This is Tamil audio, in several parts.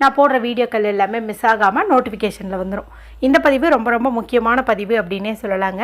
நான் போடுற வீடியோக்கள் எல்லாமே மிஸ் ஆகாமல் நோட்டிஃபிகேஷனில் வந்துடும் இந்த பதிவு ரொம்ப ரொம்ப முக்கியமான பதிவு அப்படின்னே சொல்லலாங்க.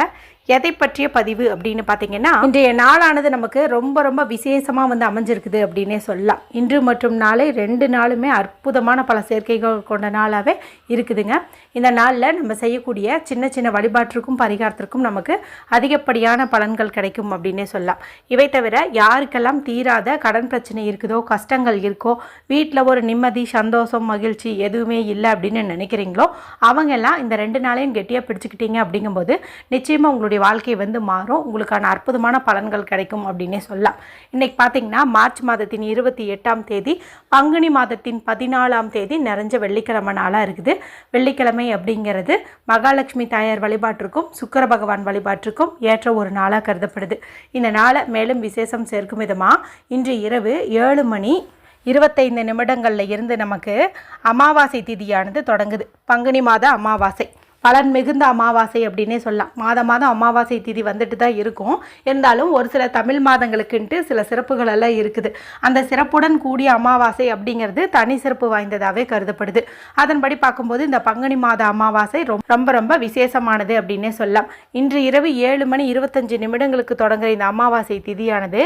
எதை பற்றிய பதிவு அப்படின்னு பார்த்தீங்கன்னா இன்றைய நாளானது நமக்கு ரொம்ப ரொம்ப விசேஷமாக வந்து அமைஞ்சிருக்குது அப்படின்னே சொல்லலாம். இன்று மற்றும் நாளை ரெண்டு நாளுமே அற்புதமான பல சேர்க்கைகள் கொண்ட நாளாகவே இருக்குதுங்க. இந்த நாளில் நம்ம செய்யக்கூடிய சின்ன சின்ன வழிபாட்டிற்கும் பரிகாரத்திற்கும் நமக்கு அதிகப்படியான பலன்கள் கிடைக்கும் அப்படின்னே சொல்லலாம். இவை தவிர யாருக்கெல்லாம் தீராத கடன் பிரச்சனை இருக்குதோ கஷ்டங்கள் இருக்கோ வீட்டில் ஒரு நிம்மதி சந்தோஷம் மகிழ்ச்சி எதுவுமே இல்லை அப்படின்னு நினைக்கிறீங்களோ அவங்கெல்லாம் இந்த ரெண்டு நாளையும் கெட்டியாக பிடிச்சிக்கிட்டீங்க அப்படிங்கும்போது நிச்சயமாக உங்களுடைய வாழ்க்கை வந்து மாறும். உங்களுக்கான அற்புதமான பலன்கள் கிடைக்கும் அப்படின்னே சொல்லலாம். இன்றைக்கி பார்த்தீங்கன்னா மார்ச் மாதத்தின் இருபத்தி எட்டாம் தேதி பங்குனி மாதத்தின் பதினாலாம் தேதி நிறைஞ்ச வெள்ளிக்கிழமை நாளாக இருக்குது. வெள்ளிக்கிழமை அப்படிங்கிறது மகாலட்சுமி தாயார் வழிபாட்டிற்கும் சுக்கர பகவான் வழிபாட்டிற்கும் ஏற்ற ஒரு நாளாக கருதப்படுது. இந்த நாளை மேலும் விசேஷம் சேர்க்கும் விதமாக இன்று இரவு ஏழு மணி இருபத்தைந்து நிமிடங்களில் இருந்து நமக்கு அமாவாசை திதியானது தொடங்குது. பங்குனி மாத அமாவாசை. பலன் மிகுந்த அமாவாசை அப்படின்னே சொல்லலாம். மாதம் மாதம் அமாவாசை திதி வந்துட்டு தான் இருக்கும். இருந்தாலும் ஒரு சில தமிழ் மாதங்களுக்குன்ட்டு சில சிறப்புகள் எல்லாம் இருக்குது. அந்த சிறப்புடன் கூடிய அமாவாசை அப்படிங்கிறது தனி சிறப்பு வாய்ந்ததாகவே கருதப்படுது. அதன்படி பார்க்கும்போது இந்த பங்குனி மாத அமாவாசை ரொம்ப ரொம்ப ரொம்ப விசேஷமானது அப்படின்னே சொல்லலாம். இன்று இரவு ஏழு மணி இருபத்தஞ்சு நிமிடங்களுக்கு தொடங்குற இந்த அமாவாசை திதியானது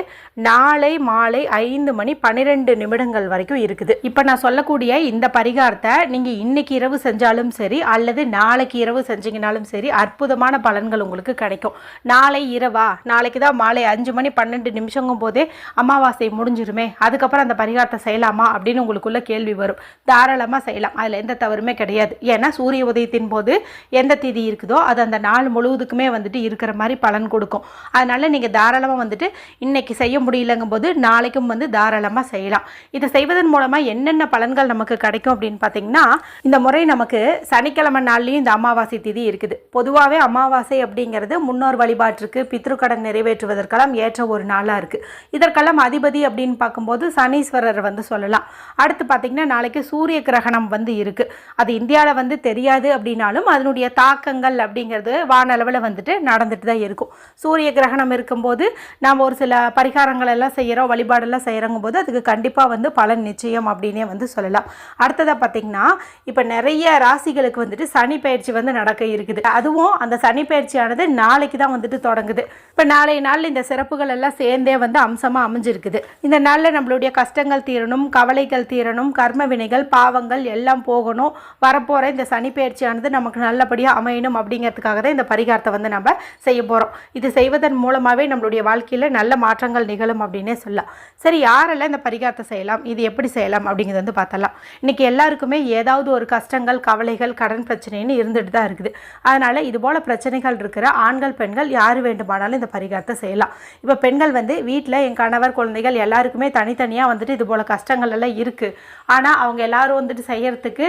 நாளை மாலை ஐந்து மணி பன்னிரெண்டு நிமிடங்கள் வரைக்கும் இருக்குது. இப்போ நான் சொல்லக்கூடிய இந்த பரிகாரத்தை நீங்கள் இன்னைக்கு இரவு செஞ்சாலும் சரி அல்லது நாளைக்கு இரவு செஞ்சீங்கனாலும் சரி அற்புதமான பலன்கள் உங்களுக்கு கிடைக்கும். நாளை இரவா? நாளைக்கு தான் மாலை அஞ்சு மணி பன்னெண்டு நிமிஷங்கும் போதே அமாவாசை முடிஞ்சிருமே அதுக்கப்புறம் அந்த பரிகாரத்தை செய்யலாமா அப்படின்னு உங்களுக்குள்ள கேள்வி வரும். தாராளமாக செய்யலாம். அதில் எந்த தவறுமே கிடையாது. ஏன்னா சூரிய உதயத்தின் போது எந்த திதி இருக்குதோ அது அந்த நாள் முழுவதுக்குமே வந்துட்டு இருக்கிற மாதிரி பலன் கொடுக்கும். அதனால நீங்கள் தாராளமாக வந்துட்டு இன்னைக்கு செய்ய முடியலங்கும் போது நாளைக்கும் வந்து தாராளமாக செய்யலாம். இதை செய்வதன் மூலமாக என்னென்ன பலன்கள் நமக்கு கிடைக்கும் அப்படின்னு பார்த்தீங்கன்னா இந்த முறை நமக்கு சனிக்கிழமை நாள்லேயும் இந்த அமாவாசை திதி இருக்குது. பொதுவாகவே அமாவாசை அப்படிங்கிறது முன்னோர் வழிபாட்டிற்கு பித்ருக்கடன் நிறைவேற்றுவதற்கெல்லாம் ஏற்ற ஒரு நாளாக இருக்குது இதற்கெல்லாம் அதிபதி அப்படின்னு பார்க்கும்போது சனீஸ்வரர் வந்து சொல்லலாம். அடுத்து பார்த்திங்கன்னா நாளைக்கு சூரிய கிரகணம் வந்து இருக்குது அது இந்தியாவில் வந்து தெரியாது அப்படின்னாலும் அதனுடைய தாக்கங்கள் அப்படிங்கிறது வானளவில் வந்துட்டு நடந்துட்டு தான் இருக்கும். சூரிய கிரகணம் இருக்கும்போது நாம் ஒரு சில பரிகாரங்கள் எல்லாம் செய்கிறோம் வழிபாடெல்லாம் செய்கிறங்கும் போது அதுக்கு கண்டிப்பாக வந்து பலன் நிச்சயம் அப்படின்னே வந்து சொல்லலாம். அடுத்ததாக பார்த்திங்கன்னா இப்போ நிறைய ராசிகளுக்கு வந்துட்டு சனி பயிற்சி வந்து நடக்க இருக்குது. அதுவும் அந்த சனி பயிற்சியானது நாளைக்கு தான் வந்துட்டு தொடங்குது. இப்போ நாளைய நாள் இந்த சிறப்புகள் எல்லாம் சேர்ந்தே வந்து அம்சமாக அமைஞ்சிருக்குது. இந்த நாளில் நம்மளுடைய கஷ்டங்கள் தீரணும் கவலைகள் தீரணும் கர்ம வினைகள் பாவங்கள் எல்லாம் போகணும். வரப்போகிற இந்த சனி பயிற்சியானது நமக்கு நல்லபடியாக அமையணும் அப்படிங்கிறதுக்காக தான் இந்த பரிகாரத்தை வந்து நம்ம செய்ய போகிறோம் இது செய்வதன் மூலமாகவே நம்மளுடைய வாழ்க்கையில் நல்ல மாற்றங்கள் நிகழும் அப்படின்னே சொல்லலாம். சரி யாரெல்லாம் இந்த பரிகாரத்தை செய்யலாம் இது எப்படி செய்யலாம் அப்படிங்கிறது வந்து பார்த்தலாம் இன்றைக்கி எல்லாருக்குமே ஏதாவது ஒரு கஷ்டங்கள் கவலைகள் கடன் பிரச்சனைன்னு இருந்துட்டு தான் இருக்குது. அதனால் இது போல் பிரச்சனைகள் இருக்கிற ஆண்கள் பெண்கள் யார் வேண்டுமானாலும் இந்த பரிகாரத்தை செய்யலாம். இப்போ பெண்கள் வந்து வீட்டில் என் கணவர் குழந்தைகள் எல்லாருக்குமே தனித்தனியாக வந்துட்டு இது போல் கஷ்டங்கள் எல்லாம் இருக்குது ஆனால் அவங்க எல்லாரும் வந்துட்டு செய்கிறதுக்கு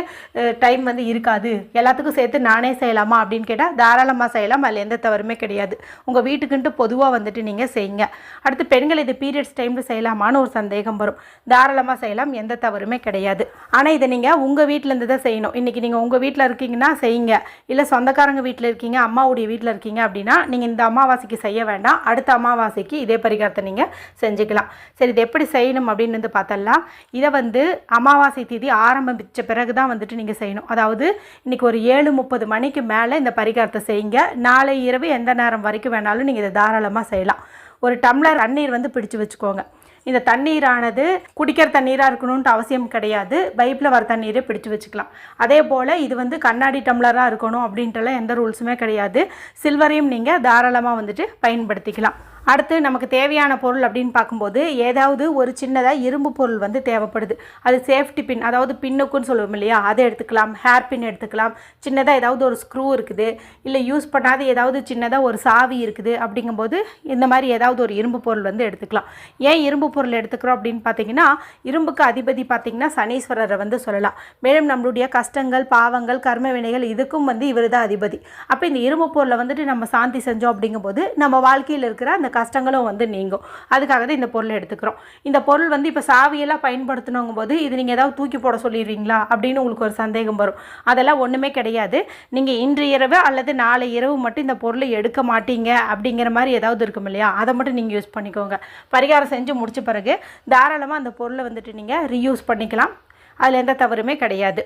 டைம் வந்து இருக்காது. எல்லாத்துக்கும் சேர்த்து நானே செய்யலாமா அப்படின்னு கேட்டால் தாராளமாக செய்யலாம். அதில் எந்த தவறுமே கிடையாது. உங்கள் வீட்டுக்குன்ட்டு பொதுவாக வந்துட்டு நீங்கள் செய்யுங்க. அடுத்து பெண்கள் இது பீரியட்ஸ் டைமில் செய்யலாமான்னு ஒரு சந்தேகம் வரும். தாராளமாக செய்யலாம். எந்த தவறுமே கிடையாது. ஆனால் இதை நீங்கள் உங்கள் வீட்டிலேருந்து தான் செய்யணும். இன்றைக்கி நீங்கள் உங்கள் வீட்டில் இருக்கீங்கன்னா செய்யுங்க. இல்லை சொந்தக்காரங்க வீட்டில் இருக்கீங்க அம்மாவுடைய வீட்டில் இருக்கீங்க அப்படின்னா நீங்கள் இந்த அமாவாசைக்கு செய்ய வேண்டாம். அடுத்த அமாவாசைக்கு இதே பரிகாரத்தை நீங்கள் செஞ்சுக்கலாம். சரி இது எப்படி செய்யணும் அப்படின்னு வந்து பார்த்தலாம் இதை வந்து அமாவாசை தேதி ஆரம்பித்த பிறகு தான் வந்துட்டு நீங்கள் செய்யணும். அதாவது இன்றைக்கி ஒரு ஏழு முப்பது மணிக்கு மேலே இந்த பரிகாரத்தை செய்யுங்க. நாளை இரவு எந்த நேரம் வரைக்கும் வேணாலும் நீங்கள் இதை தாராளமாக செய்யலாம். ஒரு டம்ளர் தண்ணீர் வந்து பிடிச்சு வச்சுக்கோங்க. இந்த தண்ணீரானது குடிக்கிற தண்ணீராக இருக்கணுன்ட்டு அவசியம் கிடையாது. பைப்பில் வர தண்ணீரை பிடிச்சு வச்சுக்கலாம். அதே போல் இது வந்து கண்ணாடி டம்ளராக இருக்கணும் அப்படின்ட்டுலாம் எந்த ரூல்ஸுமே கிடையாது. சில்வரையும் நீங்கள் தாராளமாக வந்துட்டு பயன்படுத்திக்கலாம். அடுத்து நமக்கு தேவையான பொருள் அப்படின்னு பார்க்கும்போது ஏதாவது ஒரு சின்னதாக இரும்பு பொருள் வந்து தேவைப்படுது. அது சேஃப்டி பின் அதாவது பின்னுக்குன்னு சொல்லுவோம் இல்லையா? அதை எடுத்துக்கலாம். ஹேர் பின் எடுத்துக்கலாம். சின்னதாக ஏதாவது ஒரு ஸ்க்ரூ இருக்குது. இல்லை யூஸ் பண்ணாத ஏதாவது சின்னதாக ஒரு சாவி இருக்குது. அப்படிங்கும்போது இந்த மாதிரி ஏதாவது ஒரு இரும்பு பொருள் வந்து எடுத்துக்கலாம். ஏன் இரும்பு பொருள் எடுத்துக்கிறோம் அப்படின்னு பார்த்தீங்கன்னா இரும்புக்கு அதிபதி பார்த்தீங்கன்னா சனீஸ்வரரை வந்து சொல்லலாம். மேலும் நம்மளுடைய கஷ்டங்கள் பாவங்கள் கர்ம வினைகள் இதுக்கும் வந்து இவர் தான் அதிபதி. அப்போ இந்த இரும்பு பொருளை வந்துட்டு நம்ம சாந்தி செஞ்சோம் அப்படிங்கும்போது நம்ம வாழ்க்கையில் இருக்கிற அந்த கஷ்டங்களும் வந்து நீங்கும். அதுக்காக தான் இந்த பொருள் எடுத்துக்கிறோம். இந்த பொருள் வந்து இப்போ சாவியெல்லாம் பயன்படுத்தணுங்க போது இது நீங்கள் ஏதாவது தூக்கி போட சொல்லிடுவீங்களா அப்படின்னு உங்களுக்கு ஒரு சந்தேகம் வரும். அதெல்லாம் ஒன்றுமே கிடையாது. நீங்கள் இன்று இரவு அல்லது நாளை இரவு மட்டும் இந்த பொருளை எடுக்க மாட்டீங்க அப்படிங்கிற மாதிரி ஏதாவது இருக்கும் இல்லையா? அதை மட்டும் நீங்கள் யூஸ் பண்ணிக்கோங்க. பரிகாரம் செஞ்சு முடிச்ச பிறகு தாராளமாக அந்த பொருளை வந்துட்டு நீங்கள் ரீயூஸ் பண்ணிக்கலாம். அதில் எந்த தவறுமே கிடையாது.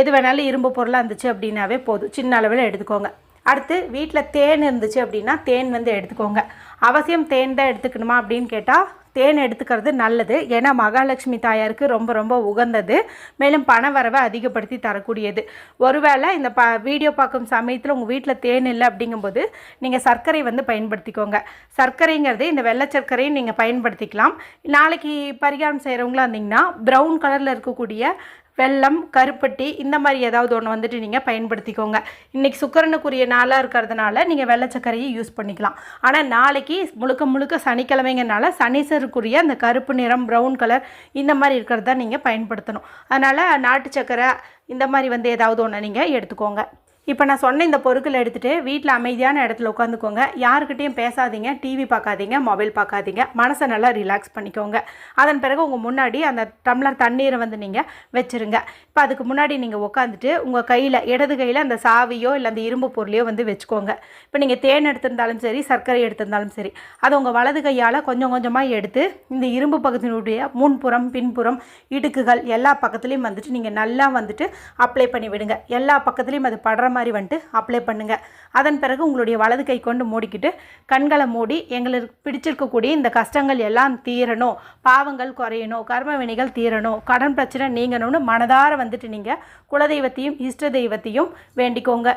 எது வேணாலும் இரும்பு பொருளாக இருந்துச்சு அப்படின்னாவே போதும். சின்ன அளவில் எடுத்துக்கோங்க. அடுத்து வீட்டில் தேன் இருந்துச்சு அப்படின்னா தேன் வந்து எடுத்துக்கோங்க. அவசியம் தேன் தான் எடுத்துக்கணுமா அப்படின்னு கேட்டால் தேன் எடுத்துக்கிறது நல்லது. ஏன்னா மகாலட்சுமி தாயாருக்கு ரொம்ப ரொம்ப உகந்தது. மேலும் பண வரவை அதிகப்படுத்தி தரக்கூடியது. ஒருவேளை இந்த ப வீடியோ பார்க்கும் சமயத்தில் உங்கள் வீட்டில் தேன் இல்லை அப்படிங்கும்போது நீங்கள் சர்க்கரை வந்து பயன்படுத்திக்கோங்க. சர்க்கரைங்கிறது இந்த வெள்ளை சர்க்கரையும் நீங்கள் பயன்படுத்திக்கலாம். நாளைக்கு பரிகாரம் செய்கிறவங்களா இருந்தீங்கன்னா ப்ரௌன் கலரில் இருக்கக்கூடிய வெல்லம் கருப்பட்டி இந்த மாதிரி ஏதாவது ஒன்று வந்துட்டு நீங்கள் பயன்படுத்திக்கோங்க. இன்றைக்கி சுக்கரனுக்குரிய நாளாக இருக்கிறதுனால நீங்கள் வெள்ளச்சக்கரையை யூஸ் பண்ணிக்கலாம். ஆனால் நாளைக்கு முழுக்க முழுக்க சனிக்கிழமைங்கனால சனீஸ்வருக்குரிய அந்த கருப்பு நிறம் ப்ரௌன் கலர் இந்த மாதிரி இருக்கிறது தான் நீங்கள் பயன்படுத்தணும். அதனால் நாட்டு சர்க்கரை இந்த மாதிரி வந்து ஏதாவது ஒன்று நீங்கள் எடுத்துக்கோங்க. இப்போ நான் சொன்ன இந்த பொருட்களை எடுத்துகிட்டு வீட்டில் அமைதியான இடத்துல உட்காந்துக்கோங்க. யாருக்கிட்டேயும் பேசாதீங்க டிவி பார்க்காதீங்க மொபைல் பார்க்காதீங்க. மனசை நல்லா ரிலாக்ஸ் பண்ணிக்கோங்க. அதன் பிறகு உங்கள் முன்னாடி அந்த டம்ளர் தண்ணீரை வந்து நீங்கள் வச்சுருங்க. இப்போ அதுக்கு முன்னாடி நீங்கள் உட்காந்துட்டு உங்கள் கையில் இடது கையில் அந்த சாவியோ இல்லை அந்த இரும்பு பொருளையோ வந்து வச்சுக்கோங்க. இப்போ நீங்கள் தேன் எடுத்திருந்தாலும் சரி சர்க்கரை எடுத்திருந்தாலும் சரி அதை உங்கள் வலது கையால் கொஞ்சம் கொஞ்சமாக எடுத்து இந்த இரும்பு பக்கத்தினுடைய முன்புறம் பின்புறம் இடுக்குகள் எல்லா பக்கத்துலேயும் வந்துட்டு நீங்கள் நல்லா வந்துட்டு அப்ளை பண்ணி விடுங்க. எல்லா பக்கத்துலேயும் அது படுற மாதிரி வந்துட்டு அப்ளை பண்ணுங்கள் அதன் பிறகு உங்களுடைய வலது கை கொண்டு மூடிக்கிட்டு கண்களை மூடி எங்களுக்கு பிடிச்சிருக்கக்கூடிய இந்த கஷ்டங்கள் எல்லாம் தீரணும். பாவங்கள் குறையணும். கர்மவினைகள் தீரணும். கடன் பிரச்சனை நீங்கணும்னு மனதார வந்துட்டு நீங்கள் குலதெய்வத்தையும் இஷ்ட தெய்வத்தையும் வேண்டிக்கோங்க.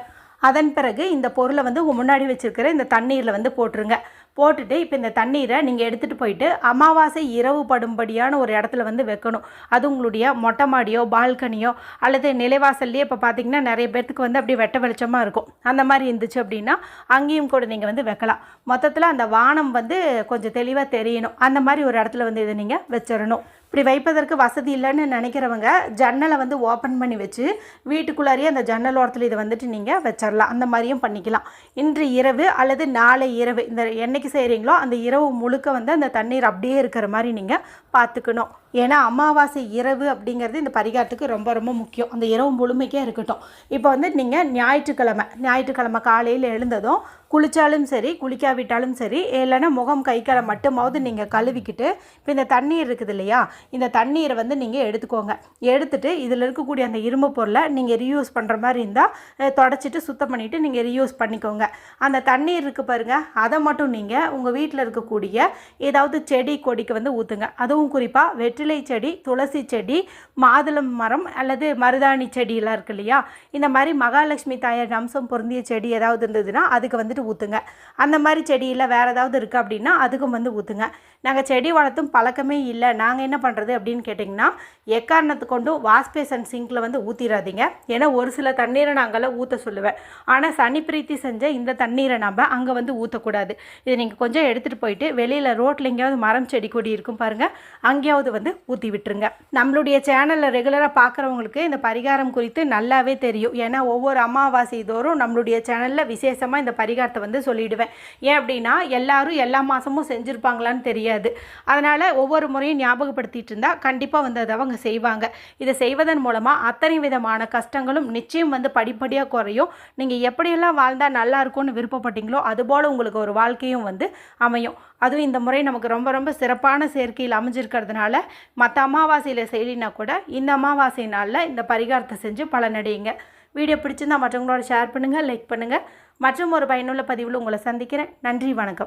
அதன் பிறகு இந்த பொருளை வந்து உங்கள் முன்னாடி வச்சுருக்கிற இந்த தண்ணீரில் வந்து போட்டுருங்க. போட்டுட்டு இப்போ இந்த தண்ணீரை நீங்கள் எடுத்துகிட்டு போயிட்டு அமாவாசை இரவு படும்படியான ஒரு இடத்துல வந்து வைக்கணும். அது உங்களுடைய மொட்டை மாடியோ பால்கனியோ அல்லது நிலைவாசல்லையே இப்போ பார்த்தீங்கன்னா நிறைய பேர்த்துக்கு வந்து அப்படியே வெட்ட வெளிச்சமாக இருக்கும். அந்த மாதிரி இருந்துச்சு அப்படின்னா அங்கேயும் கூட நீங்கள் வந்து வைக்கலாம். மொத்தத்தில் அந்த வானம் வந்து கொஞ்சம் தெளிவாக தெரியணும். அந்த மாதிரி ஒரு இடத்துல வந்து இதை நீங்கள் வச்சிடணும். இப்படி வைப்பதற்கு வசதி இல்லைன்னு நினைக்கிறவங்க ஜன்னலை வந்து ஓப்பன் பண்ணி வச்சு வீட்டுக்குள்ளாரியே அந்த ஜன்னல் ஓரத்தில் இதை வந்துட்டு நீங்கள் வச்சிடலாம் அந்த மாதிரியும் பண்ணிக்கலாம். இன்று இரவு அல்லது நாளை இரவு இந்த என்னைக்கு செய்கிறீங்களோ அந்த இரவு முழுக்க வந்து அந்த தண்ணீர் அப்படியே இருக்கிற மாதிரி நீங்கள் பார்த்துக்கணும். ஏன்னா அமாவாசை இரவு அப்படிங்கிறது இந்த பரிகாரத்துக்கு ரொம்ப ரொம்ப முக்கியம். அந்த இரவு முழுமைக்கே இருக்கட்டும். இப்போ வந்து நீங்கள் ஞாயிற்றுக்கிழமை ஞாயிற்றுக்கிழமை காலையில் எழுந்ததும் குளித்தாலும் சரி குளிக்காவிட்டாலும் சரி இல்லைன்னா முகம் கை காலை மட்டுமாவது நீங்கள் கழுவிக்கிட்டு இப்போ இந்த தண்ணீர் இருக்குது இல்லையா? இந்த தண்ணீரை வந்து நீங்கள் எடுத்துக்கோங்க. எடுத்துகிட்டு இதில் இருக்கக்கூடிய அந்த இரும்பு பொருளை நீங்கள் ரீயூஸ் பண்ணுற மாதிரி இருந்தால் தொடச்சிட்டு சுத்தம் பண்ணிவிட்டு நீங்கள் ரீயூஸ் பண்ணிக்கோங்க. அந்த தண்ணீர் இருக்குது பாருங்கள் அதை மட்டும் நீங்கள் உங்கள் வீட்டில் இருக்கக்கூடிய ஏதாவது செடி கொடிக்கு வந்து ஊற்றுங்க அதுவும் குறிப்பாக வெற்றிலை செடி துளசி செடி மாதுளம் மரம் அல்லது மருதாணி செடியெல்லாம் இருக்கு இல்லையா? இந்த மாதிரி மகாலட்சுமி தாயார் அம்சம் பொருந்திய செடி ஏதாவது இருந்ததுன்னா அதுக்கு வந்துட்டு ஊற்றுங்க அந்த மாதிரி செடியில் வேறு ஏதாவது இருக்குது அப்படின்னா அதுக்கும் வந்து ஊற்றுங்க நாங்கள் செடி வளர்த்தும் பழக்கமே இல்லை. நாங்கள் என்ன பண்ணுறது அப்படின்னு கேட்டிங்கன்னா எக்காரணத்து கொண்டும் வாஷ்பேஸ் அண்ட் சிங்கில் வந்து ஊற்றிடாதீங்க ஏன்னா ஒரு சில தண்ணீரை நாங்கள்லாம் ஊற்ற சொல்லுவேன். ஆனால் சனி பிரீத்தி செஞ்ச இந்த தண்ணீரை நம்ம அங்கே வந்து ஊற்றக்கூடாது இதை நீங்கள் கொஞ்சம் எடுத்துகிட்டு போயிட்டு வெளியில் ரோட்டில் எங்கேயாவது மரம் செடி கொடி இருக்கும் பாருங்கள் அங்கேயாவது வந்து ஊற்றி விட்டுருங்க. நம்மளுடைய சேனலில் ரெகுலராக பார்க்குறவங்களுக்கு இந்த பரிகாரம் குறித்து நல்லாவே தெரியும். ஏன்னா ஒவ்வொரு அமாவாசை தோறும் நம்மளுடைய சேனலில் விசேஷமாக இந்த பரிகாரத்தை வந்து சொல்லிவிடுவேன் ஏன் அப்படின்னா எல்லாரும் எல்லா மாதமும் செஞ்சுருப்பாங்களான்னு தெரியாது. அதனால் ஒவ்வொரு முறையும் ஞாபகப்படுத்திட்டு இருந்தால் கண்டிப்பாக வந்து அதை அவங்க செய்வாங்க. இதை செய்வதன் மூலமாக அத்தனை விதமான கஷ்டங்களும் நிச்சயம் வந்து படிப்படியாக குறையும். நீங்கள் எப்படியெல்லாம் வாழ்ந்தால் நல்லா இருக்கும்னு விருப்பப்பட்டீங்களோ அதுபோல் உங்களுக்கு ஒரு வாழ்க்கையும் வந்து அமையும். அதுவும் இந்த முறை நமக்கு ரொம்ப ரொம்ப சிறப்பான சேர்க்கையில் அமைஞ்சிருக்கிறதுனால மற்ற அமாவாசையில் செய்யலினா கூட இந்த அமாவாசை நாளில் இந்த பரிகாரத்தை செஞ்சு பலனடையுங்க வீடியோ பிடிச்சிருந்தா மற்றவங்களோட ஷேர் பண்ணுங்கள் லைக் பண்ணுங்கள் மற்றும் ஒரு பயனுள்ள பதிவில் உங்களை சந்திக்கிறேன். நன்றி வணக்கம்.